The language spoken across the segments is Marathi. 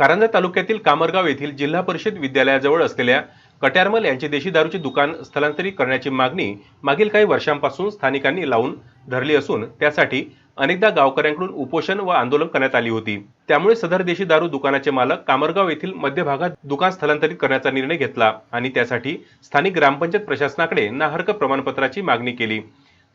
कारंजा तालुक्यातील कामरगाव येथील जिल्हा परिषद विद्यालयाजवळ असलेल्या कट्यारमल यांचे देशी दारूचे दुकान स्थलांतरित करण्याची मागणी मागील काही वर्षांपासून स्थानिकांनी लावून धरली असून त्यासाठी अनेकदा गावकऱ्यांकडून उपोषण व आंदोलन करण्यात आली होती. त्यामुळे सदर देशी दारू दुकानाचे मालक कामरगाव येथील मध्य भागात दुकान स्थलांतरित करण्याचा निर्णय घेतला आणि त्यासाठी स्थानिक ग्रामपंचायत प्रशासनाकडे नाहर्क प्रमाणपत्राची मागणी केली.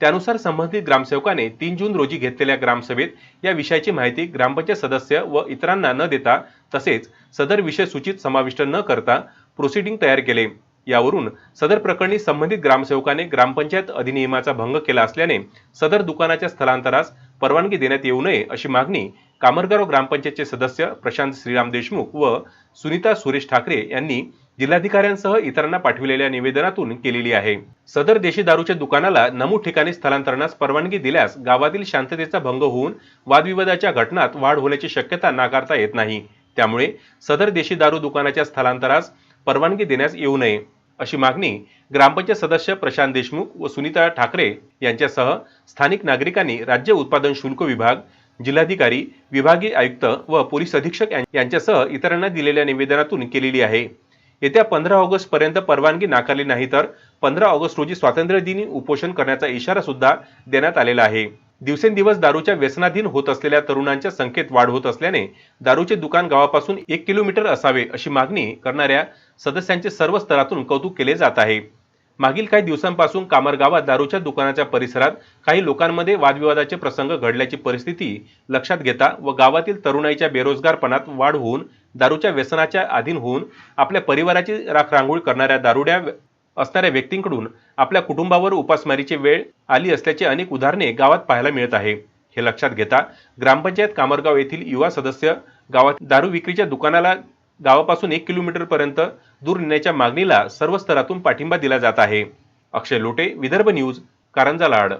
त्यानुसार संबंधित ग्रामसेवकाने तीन जून रोजी घेतलेल्या ग्रामसभेत या विषयाची माहिती ग्रामपंचायत सदस्य व इतरांना न देता तसेच सदर विषय सूचित समाविष्ट न करता प्रोसिडिंग तयार केले. यावरून सदर प्रकरणी संबंधित ग्रामसेवकाने ग्रामपंचायत अधिनियमाचा भंग केला असल्याने सदर दुकानाच्या स्थलांतरास परवानगी देण्यात येऊ नये अशी मागणी कामरगाव ग्रामपंचायतचे सदस्य प्रशांत श्रीराम देशमुख व सुनीता सुरेश ठाकरे यांनी जिल्हाधिकाऱ्यांसह इतरांना पाठविलेल्या निवेदनातून केलेली आहे. सदर देशी दारूच्या दुकानाला नमूद ठिकाणी स्थलांतरणास परवानगी दिल्यास गावातील शांततेचा भंग होऊन वादविवादाच्या घटनात वाढ होण्याची शक्यता नाकारता येत नाही. त्यामुळे सदर देशी दारू दुकानाच्या स्थलांतरास परवानगी देण्यास येऊ नये. अशी मागणी ग्रामपंचायत सदस्य प्रशांत देशमुख व सुनीता ठाकरे यांच्यासह स्थानिक नागरिकांनी राज्य उत्पादन शुल्क विभाग जिल्हाधिकारी विभागीय आयुक्त व पोलीस अधीक्षक यांच्यासह इतरांना दिलेल्या निवेदनातून केलेली आहे. येत्या पंधरा ऑगस्ट पर्यंत परवानगी नाकारली नाही तर पंधरा ऑगस्ट रोजी स्वातंत्र्य दिनी उपोषण करण्याचा इशारा सुद्धा देण्यात आलेला आहे. दिवसेंदिवस दारूच्या व्यसनाधीन होत असलेल्या तरुणांच्या संख्येत वाढ होत असल्याने दारूचे दुकान गावापासून एक किलोमीटर असावे अशी मागणी करणाऱ्या सदस्यांचे सर्व स्तरातून कौतुक केले जात आहे. मागील काही दिवसांपासून कामर गावात दारूच्या दुकानाच्या परिसरात काही लोकांमध्ये वादविवादाचे प्रसंग घडल्याची परिस्थिती लक्षात घेता व गावातील तरुणाईच्या बेरोजगारपणात वाढ होऊन दारूच्या व्यसनाच्या अधीन होऊन आपल्या परिवाराची राखरांगोळी करणाऱ्या दारुड्या असणाऱ्या व्यक्तींकडून आपल्या कुटुंबावर उपासमारीची वेळ आली असल्याची अनेक उदाहरणे गावात पाहायला मिळत आहे. हे लक्षात घेता ग्रामपंचायत कामरगाव येथील युवा सदस्य गावात दारू विक्रीच्या दुकानाला गावापासून एक किलोमीटरपर्यंत दूर नेण्याच्या मागणीला सर्व स्तरातून पाठिंबा दिला जात आहे. अक्षय लोटे विदर्भ न्यूज कारंजा लाड.